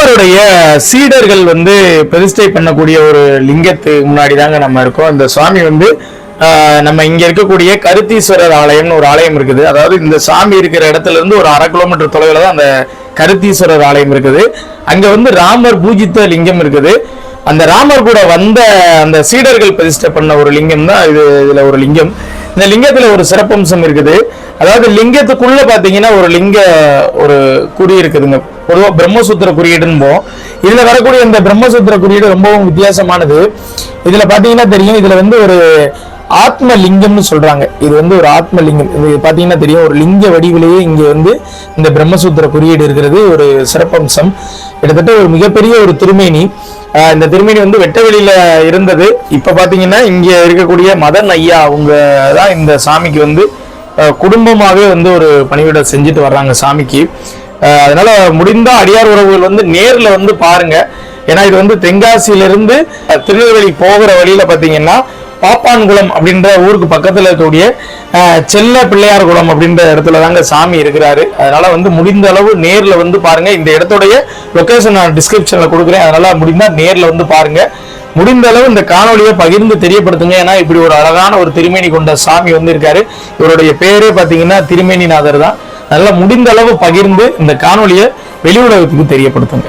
ராமருடைய சீடர்கள் வந்து பிரதிஷ்டை பண்ணக்கூடிய ஒரு லிங்கத்து முன்னாடி தாங்க நம்ம இருக்கோம். இந்த சுவாமி வந்து நம்ம இங்க இருக்கக்கூடிய கருத்தீஸ்வரர் ஆலயம்னு ஒரு ஆலயம் இருக்குது. அதாவது இந்த சாமி இருக்கிற இடத்துல இருந்து ஒரு அரை கிலோமீட்டர் தொலைவில் தான் அந்த கருத்தீஸ்வரர் ஆலயம் இருக்குது. அங்க வந்து ராமர் பூஜித்த லிங்கம் இருக்குது. அந்த ராமர் கூட வந்த அந்த சீடர்கள் பிரதிஷ்டை பண்ண ஒரு லிங்கம் தான் இது இதுல ஒரு லிங்கம். இந்த லிங்கத்துல ஒரு சிறப்பம்சம் இருக்குது. அதாவது லிங்கத்துக்குள்ள பாத்தீங்கன்னா ஒரு லிங்க ஒரு குறி இருக்குதுங்க. பொதுவாக பிரம்மசூத்திர குறியீடுன்னு இதில் இதுல வரக்கூடிய இந்த பிரம்மசூத்திர குறியீடு ரொம்பவும் வித்தியாசமானது. இதுல பாத்தீங்கன்னா தெரியும் இதுல வந்து ஒரு ஆத்ம லிங்கம்னு சொல்றாங்க. இது வந்து ஒரு ஆத்ம லிங்கம் இது பாத்தீங்கன்னா தெரியும் ஒரு லிங்க வடிவிலேயே இங்க வந்து இந்த பிரம்மசூத்திர குறியீடு இருக்கிறது ஒரு சிறப்பம்சம். கிட்டத்தட்ட ஒரு மிகப்பெரிய ஒரு திருமேனி. இந்த திருமேனி வந்து வெட்டவெளியில இருந்தது. இப்ப பாத்தீங்கன்னா இங்க இருக்கக்கூடிய மதன் ஐயா அவங்க தான் இந்த சாமிக்கு வந்து குடும்பமாகவே வந்து ஒரு பணிவிட செஞ்சுட்டு வர்றாங்க சாமிக்கு. அதனால முடிந்தா அடியார் உறவுகள் வந்து நேரில் வந்து பாருங்க. ஏன்னா இது வந்து தென்காசியிலிருந்து திருநெல்வேலி போகிற வழியில பார்த்தீங்கன்னா பாப்பான்குளம் அப்படின்ற ஊருக்கு பக்கத்தில் இருக்கக்கூடிய செல்ல பிள்ளையார் குளம் அப்படின்ற இடத்துல தாங்க சாமி இருக்கிறாரு. அதனால வந்து முடிந்த அளவு நேரில் வந்து பாருங்க. இந்த இடத்துடைய லொக்கேஷன் நான் டிஸ்கிரிப்ஷன்ல கொடுக்குறேன். அதனால முடிந்தா நேரில் வந்து பாருங்க. முடிந்த அளவு இந்த காணொலியை பகிர்ந்து தெரியப்படுத்துங்க. ஏன்னா இப்படி ஒரு அழகான ஒரு திருமேனி கொண்ட சாமி வந்து இருக்காரு இவருடைய பேரே பார்த்தீங்கன்னா திருமேனிநாதர் தான். நல்லா முடிந்த அளவு பகிர்ந்து இந்த காணொலியை வெளி உலகத்துக்கு தெரியப்படுத்துங்க.